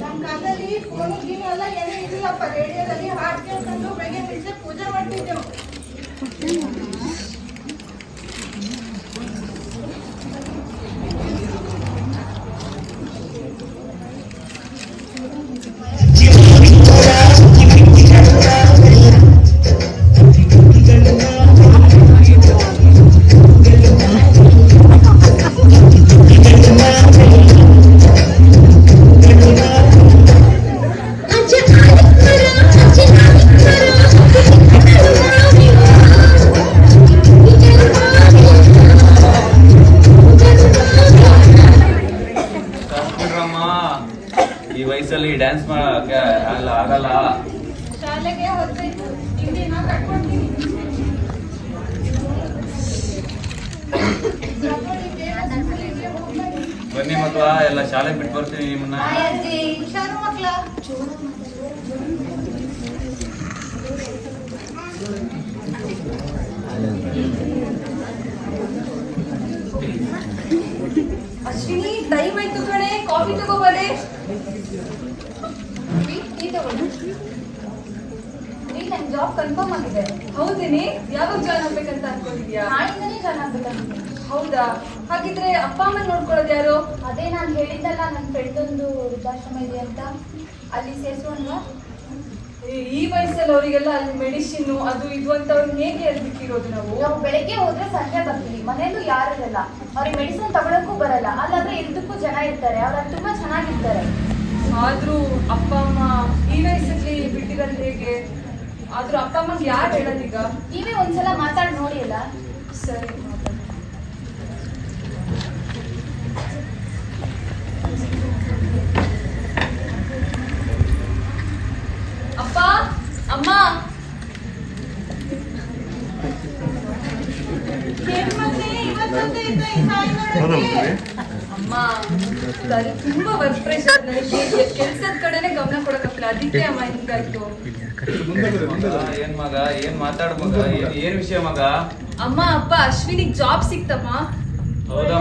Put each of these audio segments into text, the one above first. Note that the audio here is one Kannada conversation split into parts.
ನಮ್ಮ ಕಾಲದಲ್ಲಿ ಫೋನು ಗೀನು ಎಲ್ಲ ಏನೂ ಇರಲಿಲ್ಲಪ್ಪ ರೇಡಿಯೋದಲ್ಲಿ ಹಾಡು ಕೇಳ್ಕೊಂಡು ಬೆಳಗ್ಗೆ ಮಿಡ್ಸೆ ಪೂಜೆ ಮಾಡ್ತಿದ್ದೆವು. ಡ್ಯಾನ್ಸ್ ಮಾಡಕ್ಕೆ ಅಲ್ಲ ಆಗಲ್ಲ. ಬನ್ನಿ ಮಕ್ಳ ಎಲ್ಲ ಶಾಲೆ ಬಿಟ್ಟು ಬರ್ತೀನಿ ನಿಮ್ಮನ್ನ. ಅಶ್ವಿನಿ ಟೈಮ್ ಆಯ್ತು ಕಣೆ. ಕಾಫಿ ತಗೋಬಾರೆ ನನ್ನ ಜಾಬ್ ಕನ್ಫರ್ಮ್ ಆಗಿದೆ. ಹೌದೇನೆ ಯಾವಾಗ ಜಾಯ್ನ್ ಆಗ್ಬೇಕಂತ ಅನ್ಕೊಂಡಿದ್ಯಾ? ನಾಳಿಂದನೇ ಜಾಯ್ನ್ ಆಗ್ಬೇಕಂತ. ಹೌದಾ? ಹಾಗಿದ್ರೆ ಅಪ್ಪ ಅಮ್ಮ ನೋಡ್ಕೊಳ್ಳೋದು ಯಾರು? ಅದೇ ನಾನು ಹೇಳಿದ್ದಲ್ಲ ನನ್ನ ಫ್ರೆಂಡ್ ಒಂದು ವೃದ್ಧಾಶ್ರಮ ಇದೆ ಅಂತ. ಅಲ್ಲಿ ಸೇರಿಸುವಲ್ವಾ ಈ- ವಯಸ್ಸಲ್ಲಿ ಅವರಿಗೆಲ್ಲ ಅಲ್ಲಿ ಮೆಡಿಸಿನ್ ಅದು ಇದು ಅಂತ ಅವ್ರಿಗೆ ಹೇಗೆ ಹೇಳ್ಬಿಟ್ಟಿರೋದು ನಾವು? ನಾವು ಬೆಳಗ್ಗೆ ಹೋದ್ರೆ ಸಂಜೆ ಬರ್ತೀವಿ. ಮನೆಯಲ್ಲೂ ಯಾರು ಇರಲ್ಲ ಅವ್ರಿಗೆ ಮೆಡಿಸಿನ್ ತಗೊಳಕ್ಕೂ ಬರಲ್ಲ. ಅಲ್ಲಾದ್ರೆ ಎಲ್ಲದಕ್ಕೂ ಜನ ಇರ್ತಾರೆ. ಅವ್ರ ತುಂಬಾ ಚೆನ್ನಾಗಿರ್ತಾರೆ. ಆದ್ರೂ ಅಪ್ಪ ಅಮ್ಮ ಈ ವಯಸ್ಸಲ್ಲಿ ಬಿಟ್ಟಿರೋದು ಹೇಗೆ? ಆದ್ರೂ ಅಪ್ಪ ಅಮ್ಮಗೆ ಯಾರು ಹೇಳೋದೀಗ? ನೀವೇ ಒಂದ್ಸಲ ಮಾತಾಡಿ ನೋಡಿ ಅಲ್ಲ ಸರಿ ಅಪ್ಪ ಅಮ್ಮ. ಅಮ್ಮ ತುಂಬಾ ವರ್ಕ್ ಪ್ರೆಷರ್ ನನಗೆ. ಕೆಲ್ಸದ ಕಡೆನೆ ಗಮನ ಕೊಡಕ್ಕಾಗಲ್ಲ ಅದಕ್ಕೆ ಅಮ್ಮ ಹಿಂಗಾಯ್ತು. ಏನ್ ಮಗ ಏನ್ ಮಾತಾಡ್ ಮಗ ಏನ್ ವಿಷಯ ಮಗ? ಅಮ್ಮ ಅಪ್ಪ ಅಶ್ವಿನಿಗ್ ಜಾಬ್ ಸಿಕ್ತಮ್ಮ. ಹೌದಾ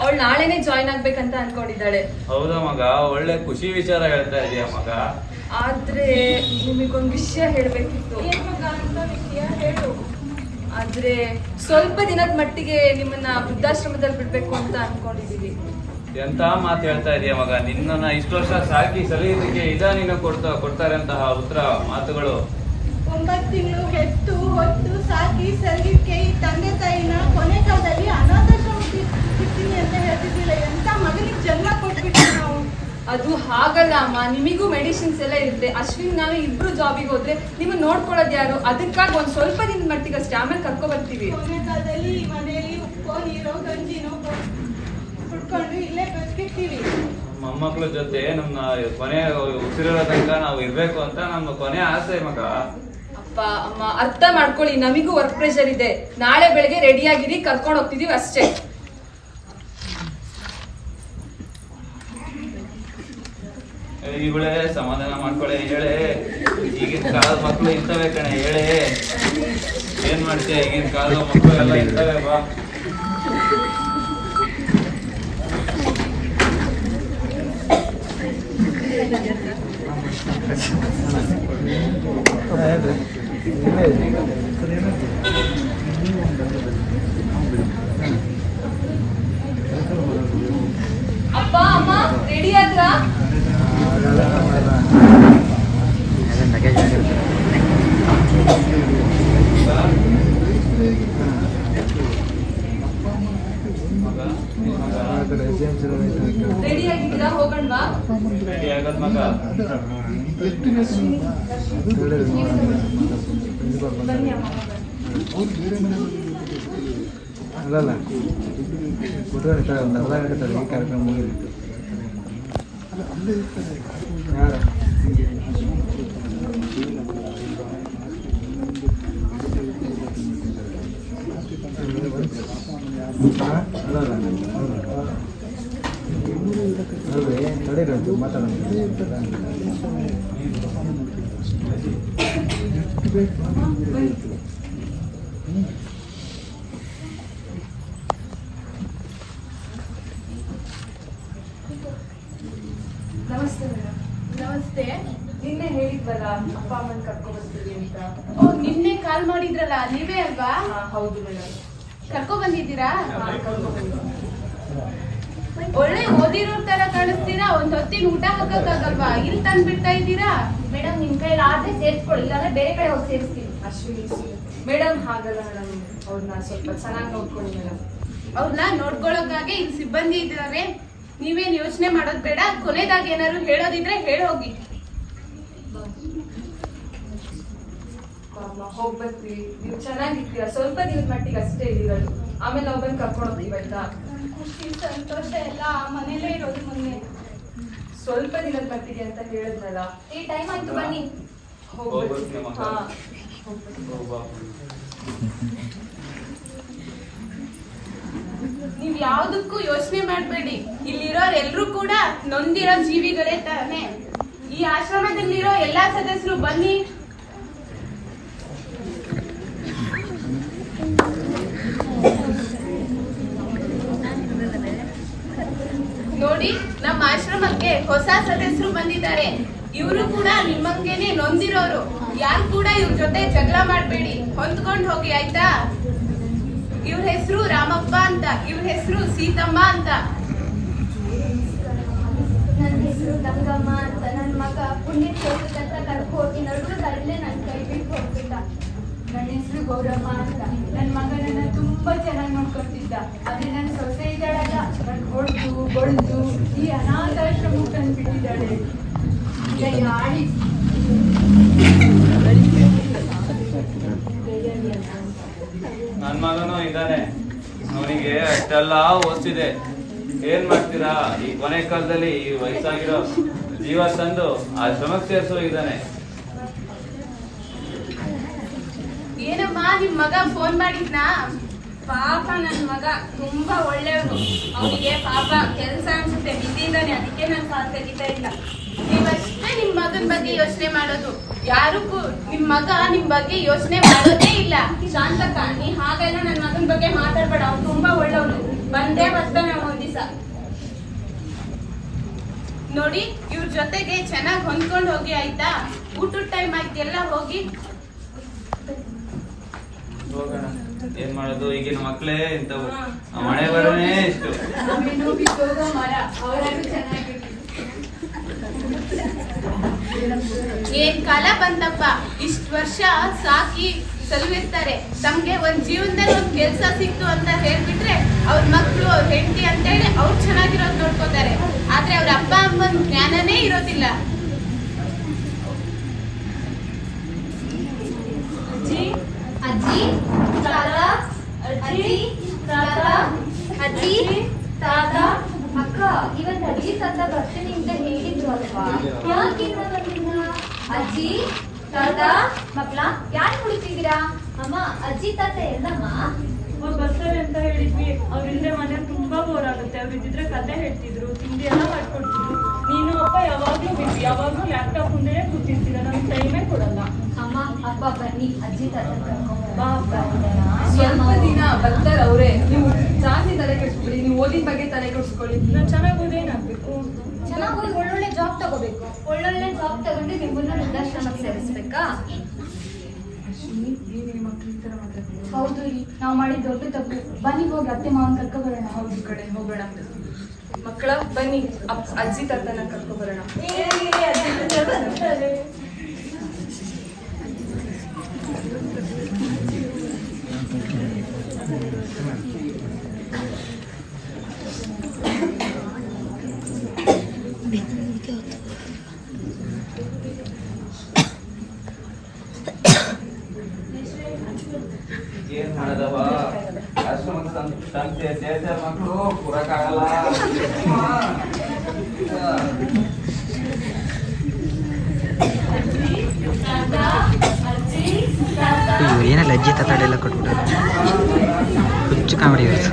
ಅವಳು ನಾಳೆನೆ ಜಾಯ್ನ್ ಆಗ್ಬೇಕಂತ ಅನ್ಕೊಂಡಿದ್ದಾಳೆ. ಹೌದಾ ಮಗ? ಒಳ್ಳೆ ಖುಷಿ ವಿಚಾರ ಹೇಳ್ತಾ ಇದೀಯ ಮಗ? ಆದ್ರೆ ನಿಮಗೊಂದು ವಿಷಯ ಹೇಳ್ಬೇಕಿತ್ತು. ಏನ್ ಮಗ ವಿಷಯ ಹೇಳು ಆದ್ರೆ ಸ್ವಲ್ಪ ದಿನದ ಮಟ್ಟಿಗೆ ನಿಮ್ಮನ್ನ ವೃದ್ಧಾಶ್ರಮದಲ್ಲಿ ಬಿಡ್ಬೇಕು ಅಂತ ಅನ್ಕೊಂಡಿದೀವಿ. ಎಂತ ಮಾತು ಹೇಳ್ತಾ ಇದೀಯ ಮಗ? ನಿನ್ನನ್ನ ಇಷ್ಟು ವರ್ಷ ಸಾಕಿ ಸಲಹಿದ್ದಕ್ಕೆ ಇದ ನೀನು ಕೊಡ್ತಾ ಕೊಡ್ತಾರೆ ಅಂತಹ ಉತ್ತರ ಮಾತುಗಳು. ಒಂಬತ್ತು ತಿಂಗಳು ಹೆತ್ತು ಹೊತ್ತು ಅದು ಹಾಗಲ್ಲ ಅಮ್ಮ. ನಿಮಗೂ ಮೆಡಿಸಿನ್ಸ್ ಎಲ್ಲ ಇರುತ್ತೆ. ಅಶ್ವಿನ್ ನಾನು ಇಬ್ರು ಜಾಬಿಗೆ ಹೋದ್ರೆ ನಿಮ್ಗೆ ನೋಡ್ಕೊಳ್ಳೋದು ಯಾರು? ಅದಕ್ಕಾಗಿ ಒಂದು ಸ್ವಲ್ಪ ದಿನ ಮಟ್ಟಿಗೆ ಅಷ್ಟೇ. ಆಮೇಲೆ ಕರ್ಕೊ ಬರ್ತೀವಿ ಕಾಲದಲ್ಲಿ ಮನೆಯಲ್ಲಿ ಉಪ್ಪು ನೀರು ಗಂಜಿನೋ ಕುಡ್ಕೊಂಡು ಇಲ್ಲೇ ಬದುಕಿರ್ತೀವಿ. ಮೊಮ್ಮಕ್ಳ ಜೊತೆ ನಮ್ಮ ಕೊನೆ ಉಸಿರಿರೋ ತನಕ ನಾವು ಇರ್ಬೇಕು ಅಂತ ನಮ್ಮ ಕೊನೆ ಆಸೆ ಮಗ. ಅಪ್ಪ ಅಮ್ಮ ಅರ್ಥ ಮಾಡ್ಕೊಳ್ಳಿ. ನಮಿಗೂ ವರ್ಕ್ ಪ್ರೆಷರ್ ಇದೆ. ನಾಳೆ ಬೆಳಗ್ಗೆ ರೆಡಿ ಆಗಿರಿ ಕರ್ಕೊಂಡು ಹೋಗ್ತಿದೀವಿ ಅಷ್ಟೇ. ಇವಳೆ ಸಮಾಧಾನ ಮಾಡ್ಕೊಳೆ ಹೇಳೆ. ಈಗಿನ ಕಾಲದ ಮಕ್ಕಳು ಇರ್ತವೆ ಕಣೆ ಹೇಳೆ. ಏನ್ ಮಾಡ್ತೀಯ ಈಗಿನ ಕಾಲದ ಮಕ್ಕಳು ಎಲ್ಲ ಇರ್ತವೆ ಬಾ. ಅಪ್ಪ ಅಮ್ಮ ರೆಡಿ ಆದ್ರಾ ಮಗ ನಿನ್ ಮಗ ರೆಡಿ ಆಗಿದ್ದೀರಾ ಹೋಗೋಣವಾ ರೆಡಿ ಆಗದ್ ಮಗ ಬನ್ನಿ ಅಮ್ಮ ಹೋಗೋಣ. ಅಲ್ಲಲ್ಲ ಕೊಟ್ಟರೆ ಒಂದು ಅರ್ಧ ಗಂಟೆ ತಡ ಈ ಕಾರ್ಯಕ್ರಮ ಮುಗಿದು ಯಾರು ತಡೆಗಂಟು ಮಾತಾಡೋಣ. ನಮಸ್ತೆ ಮೇಡಮ್. ನಮಸ್ತೆ. ನಿನ್ನೆ ಹೇಳಿದ್ವಲ್ಲ ಅಪ್ಪ ಅಮ್ಮನ ಕರ್ಕೊಂಡ್ ಅಂತ. ಓ ನಿನ್ನೆ ಕಾಲ್ ಮಾಡಿದ್ರಲ್ಲ ನೀವೇ ಅಲ್ವಾ? ಹೌದು ಮೇಡಮ್. ಕರ್ಕೊಂಡ್ ಬಂದಿದ್ದೀರಾ? ಒಳ್ಳೆ ಓದಿರೋ ತರ ಕಾಣಿಸ್ತೀರಾ? ಒಂದ್ ಹೊತ್ತಿನ ಊಟ ಹಾಕಕ್ಕಾಗಲ್ವಾ? ಇಲ್ಲಿ ತಂದ್ ಬಿಡ್ತಾ ಇದ್ದೀರಾ? ಮೇಡಮ್ ನಿಮ್ ಕೈಲಿ ಆದ್ರೆ ಸೇರಿಸ್ಕೊಳ್ಳಿ ಇಲ್ಲಾಂದ್ರೆ ಬೇರೆ ಕಡೆ ಹೋಗಿ ಸೇರಿಸ್ತೀವಿ ಅಶ್ವಿನಿ ಮೇಡಮ್ ಹಾಗಲ್ಲ ಮೇಡಮ್. ಅವ್ರನ್ನ ಸ್ವಲ್ಪ ಚೆನ್ನಾಗಿ ನೋಡ್ಕೊಳ್ಳಿ ಮೇಡಮ್. ಅವ್ರನ್ನ ನೋಡ್ಕೊಳಕ್ಕಾಗೆ ಇಲ್ಲಿ ಸಿಬ್ಬಂದಿ ಇದ್ದಾರೆ. ನೀವೇನ್ ಯೋಚನೆ ಮಾಡೋದ್ ಬೇಡ. ಕೊನೆದಾಗ ಏನಾದ್ರು ಹೇಳೋದಿದ್ರೆ ಹೇಳೋಗಿ ಹೋಗಿ. ಹೋಗ್ಬರ್ತೀವಿ ನೀವು ಚೆನ್ನಾಗಿರ್ತೀರಾ? ಸ್ವಲ್ಪ ದಿನದ ಮಟ್ಟಿಗೆ ಅಷ್ಟೇ ಇದ್ದೀರಲ್ಲ ಆಮೇಲೆ ನಾವು ಬಂದು ಕರ್ಕೊಂಡು ಹೋಗ್ತೀವಿ ಆಯ್ತಾ? ಖುಷಿ ಸಂತೋಷ ಎಲ್ಲ ಮನೇಲೇ ಇರೋದು ಮೊನ್ನೆ. ಸ್ವಲ್ಪ ದಿನ ಬರ್ತೀರಿ ಅಂತ ಹೇಳಿದ್ನಲ್ಲ. ಈ ಟೈಮ್ ಆಯ್ತು ಬನ್ನಿ. ನೀವ್ ಯಾವ್ದಕ್ಕೂ ಯೋಚನೆ ಮಾಡ್ಬೇಡಿ. ಇಲ್ಲಿರೋರ್ ಎಲ್ರು ಕೂಡ ನೊಂದಿರೋ ಜೀವಿಗಳೇ ತಾನೆ. ಈ ಆಶ್ರಮದಲ್ಲಿರೋ ಎಲ್ಲಾ ಸದಸ್ಯರು ಬನ್ನಿ ನೋಡಿ ನಮ್ಮ ಆಶ್ರಮಕ್ಕೆ ಹೊಸ ಸದಸ್ಯರು ಬಂದಿದ್ದಾರೆ. ಇವರು ಕೂಡ ನಿಮ್ಮಂಗೆನೆ ನೊಂದಿರೋರು. ಯಾರು ಕೂಡ ಇವ್ರ ಜೊತೆ ಜಗಳ ಮಾಡಬೇಡಿ. ಹೊಂದ್ಕೊಂಡು ಹೋಗಿ, ಆಯ್ತಾ? ಇವ್ರ ಹೆಸರು ರಾಮಪ್ಪ ಅಂತ, ಇವ್ರ ಹೆಸರು ಸೀತಮ್ಮ ಅಂತ. ನನ್ನ ಹೆಸರು ಗಂಗಮ್ಮ ಅಂತ. ನನ್ನ ಮಗ ಹೋಗಿ ನನ್ನ ಕೈ ಬಿಟ್ಟು ಹೋಗ್ಬಿಟ್ಟ. ನನ್ನ ಗೌರಮ್ಮ ಅಂತ. ನನ್ನ ಮಗನನ್ನ ತುಂಬಾ ಚೆನ್ನಾಗಿ ನೋಡ್ಕೊತಿದ್ದ ಅದೇ ನನ್ನ ಸೊಸೆ ಇದ್ದಾಳಲ್ಲ. ನನ್ ಹೊಡೆದು ಈ ತಂದ್ಬಿಟ್ಟಿದ್ದಾಳೆ. ಈಗ ನನ್ ಮಗನೂ ಇದ್ದಾನೆ. ಅವನಿಗೆ ಅಷ್ಟೆಲ್ಲ ಓದ್ತಿದೆ ಏನ್ ಮಾಡ್ತೀರಾ? ಈ ಕೊನೆ ಕಾಲದಲ್ಲಿ ಈ ವಯಸ್ಸಾಗಿರೋ ಜೀವ ತಂದು ಆ ಶ್ರಮಕ್ಕೆ ಸೇರಿಸೋ ಇದ್ದಾನೆ. ಏನಮ್ಮ ನಿಮ್ ಮಗ ಫೋನ್ ಮಾಡಿದ್ನಾ? ಪಾಪ ನನ್ ಮಗ ತುಂಬಾ ಒಳ್ಳೆಯವನು. ಅವನಿಗೆ ಪಾಪ ಕೆಲಸ ಅನ್ಸುತ್ತೆ ಬಿಸಿ ಅದಕ್ಕೆ ನಾನು ಕಾಲ್ ತೆಗಿತಾ ಇಲ್ಲ. ನೀವಷ್ಟೇ ನಿಮ್ ಮಗನ ಬಗ್ಗೆ ಯೋಚನೆ ಮಾಡೋದು. ಯಾರು ನಿಮ್ ಮಗ ನಿಮ್ ಬಗ್ಗೆ ಯೋಚನೆ ಮಾಡೋದೇ ಇಲ್ಲ. ಶಾಂತಕ್ಕ, ನೀ ಹಾಗೆಲ್ಲ ನನ್ ಮಗನ ಬಗ್ಗೆ ಮಾತಾಡ್ಬೇಡ. ಅವ್ನು ತುಂಬಾ ಒಳ್ಳೆಯವನು. ಬಂದೇ ಬರ್ತಾನೆ ಒಂದ್ ದಿವಸ ನೋಡಿ, ಇವ್ರ ಜೊತೆಗೆ ಚೆನ್ನಾಗಿ ಹೊಂದ್ಕೊಂಡು ಹೋಗಿ, ಆಯ್ತಾ? ಊಟದ ಟೈಮ್ ಆಯ್ತು ಹೋಗಿ. ಹೋಗೋಣ. ಏನ್ ಮಾಡೋದು? ಈಗಿನ ಮಕ್ಳೇ ಇಂಥವು. ಮಳೆ ಬರೋನೇ ಇಷ್ಟು. ಏನ್ ಕಾಲ ಬಂತಪ್ಪ? ಇಷ್ಟ್ ವರ್ಷ ಸಾಕಿ ಸಲುವಿರ್ತಾರೆ. ತಮ್ಗೆ ಒಂದ್ ಜೀವನದಲ್ಲಿ ಒಂದ್ ಕೆಲ್ಸ ಸಿಕ್ತು ಅಂತ ಹೇಳ್ಬಿಟ್ರೆ ಅವ್ರ ಮಕ್ಳು ಅವ್ರ ಹೆಂಡತಿ ಅಂತ ಹೇಳಿ ಅವ್ರು ಚೆನ್ನಾಗಿರೋದ್ ನೋಡ್ಕೋತಾರೆ. ಆದ್ರೆ ಅವ್ರ ಅಪ್ಪ ಅಮ್ಮನ ಜ್ಞಾನನೇ ಇರೋದಿಲ್ಲ. ಅಜ್ಜಿ? ಅಜ್ಜಿ? ತಾತ, ಅಜ್ಜಿ ತಾತ ಅಜ್ಜಿ, ತಾತ, ಅಕ್ಕ, ಇವತ್ತು ಅಜ್ಜಿ ತಾತ ಬರ್ತೀನಿ ಅಂತ ಹೇಳಿದ್ರು ಅಲ್ವಾ? ಯಾಕೆ ಇನ್ನ ಬಂದಿಲ್ಲ? ಅಜ್ಜಿ, ತಾತ ಮಕ್ಳ ಯಾರು ಕುಳಿತಿದ್ದೀರಾ ಅಮ್ಮ, ಅಜ್ಜಿ, ತಾತ, ಎಲ್ಲಮ್ಮ? ಅವ್ರು ಬರ್ತಾರೆ ಅಂತ ಹೇಳಿದ್ವಿ. ಅವ್ರಿಂದ ಮನೆ ತುಂಬಾ ಬೋರ್ ಆಗುತ್ತೆ. ಅವ್ರು ಇದ್ದಿದ್ರೆ ಕತೆ ಹೇಳ್ತಿದ್ರು, ತಿಂಡಿ ಎಲ್ಲ ಮಾಡ್ಕೊಡ್ತಿದ್ರು. ನೀನು ಅಪ್ಪ ಯಾವಾಗ್ಲೂ ಬಿಸಿ ಯಾವಾಗ್ಲೂ ಲ್ಯಾಪ್ಟಾಪ್ ಮುಂದೆ ಕೂತಿರ್ತೀರ, ನಮ್ಗೆ ಟೈಮೇ ಕೊಡಲ್ಲ. ಅಪ್ಪ ಬನ್ನಿ ಅಜ್ಜಿ. ಸ್ವಲ್ಪ ದಿನ ಬರ್ತಾರೆ ಅವರೇ. ನೀವು ಜಾಸ್ತಿ ತಲೆ ಕೆಡಿಸ್ಬಿಡಿ ನೀವು ಓದಿನ ಬಗ್ಗೆ ತಲೆ ಕೆಡಿಸ್ಕೊಳ್ಳಿ. ನಾನು ಚೆನ್ನಾಗಿ ಓದಿ ಏನಾಗಬೇಕು? ಚೆನ್ನಾಗಿ ಓದಿ ಒಳ್ಳೊಳ್ಳೆ ಜಾಬ್ ತಗೋಬೇಕು. ಒಳ್ಳೊಳ್ಳೆ ಜಾಬ್ ತಗೊಂಡು ನಿಮ್ಮನ್ನ ವೃದ್ಧಾಶ್ರಮಕ್ಕೆ ಸೇರಿಸ್ಬೇಕಾ? ಹೌದು ರೀ ನಾವು ಮಾಡಿದ ದೊಡ್ಡ ತಪ್ಪು. ಬನ್ನಿ ಹೋಗಿ ಅತ್ತೆ ಮಾವನ್ ಕರ್ಕೊ ಬರೋಣ. ಹೌದು ಕಡೆ ಹೋಗೋಣ. ಮಕ್ಕಳ ಬನ್ನಿ ಅಜ್ಜಿ ತಾತನ ಕರ್ಕೊ ಬರೋಣ. ಏನ್ ಮಾಡೋದವ ಆಶ್ರಮಕ್ಕೆ ತಂದ್ ತಂದೆ ಸೇರ್ಸ ಮಕ್ಕಳು ಕೂರಕ್ಕಾಗಲ್ಲ ಇವ್ರು ಏನೆಲ್ಲ ಅಜ್ಜಿ ತತಾಡೆಲ್ಲ ಕೊಟ್ಬಿಟ್ಟಾರೆ ಹುಚ್ಚು ಕಾಮಿಡಿ ಇರುತ್ತೆ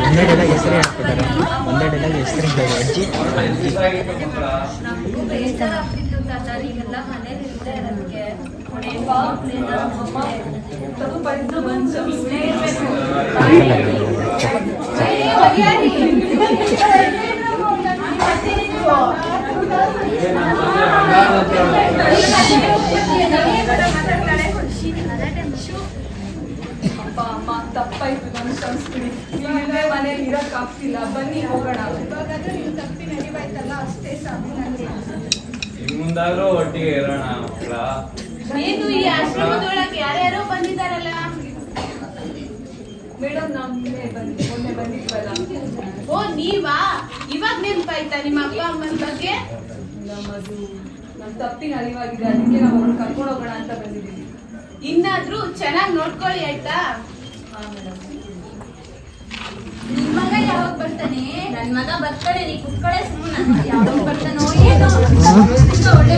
ಒಂದೆಡೆಲ್ಲ ಹೆಸರು ಹಾಕ್ಬಿಟ್ಟಾರೆ ಒಂದೆಡೆಲ್ಲ ಹೆಸರು ಹೆಸರು ಅಜ್ಜಿ ಅಜ್ಜಿ ಬೇಜಾರಾಗ್ತಿತ್ತು ತಾತ ನೀವೆಲ್ಲ ಮನೇಲಿ ಇಲ್ಲದೆ ಇರೋದಕ್ಕೆ ತಪ್ಪು ಬಂದು ಸುಮ್ಮನೆ ಇರ್ಬೇಕು ಏ, ಒಗ್ಯಾರಿ. ಏ, ನನ್ ತಂದೆ ಬಂಗಾರ ಅಂತ ಅಪ್ಪ ಅಮ್ಮ ತಪ್ಪಾಯ್ತು ನಮ್ಮ ಸಂಸ್ಕೃತಿ. ಇಲ್ಲೇ ಮನೇಲಿ ಇರಕ್ ಆಗ್ತಿಲ್ಲ. ಬನ್ನಿ ಹೋಗೋಣ. ಇವಾಗಾದ್ರೂ ನೀವು ತಪ್ಪಿ ನಡಿವಾಯ್ತಲ್ಲ ಅಷ್ಟೇ ಸಾಕು ನನಗೆ ಮುಂದಾದ್ರೂ ಒಟ್ಟಿಗೆ ಇರೋಣ ಮಕ್ಕಳ. ಏನು ಈ ಆಶ್ರಮದೊಳಗೆ ಯಾರ್ಯಾರೋ ಬಂದಿದಾರಲ್ಲ ಮೇಡಮ್ ನಾವು ನಿನ್ನೆ ಬಂದಿ ಮೊನ್ನೆ ಬಂದಿದ್ವಲ್ಲ. ಓ ನೀವಾ? ಇವಾಗ ನೆನಪಾಯ್ತಾ ನಿಮ್ಮ ಅಪ್ಪ ಅಮ್ಮನ ಬಗ್ಗೆ? ನಮ್ಮದು ನಮ್ ತಪ್ಪಿನ ಅರಿವಾಗಿದೆ. ಅದಕ್ಕೆ ನಾವು ಅವ್ರನ್ನ ಕರ್ಕೊಂಡು ಹೋಗೋಣ ಅಂತ ಬಂದಿದ್ದೀವಿ. ಇನ್ನಾದ್ರೂ ಚೆನ್ನಾಗಿ ನೋಡ್ಕೊಳ್ಳಿ ಆಯ್ತಾ? ನಿನ್ ಬರ್ತಾನೆ? ಮಗ ಬರ್ತಾನೆ ನೀ ಕುತ್ಕೊಳ್ಳೆ ಸುಮ್ಮನೆ ಯಾವಾಗ ಬರ್ತಾನೋ ಏನೋ. ಒಳ್ಳೆ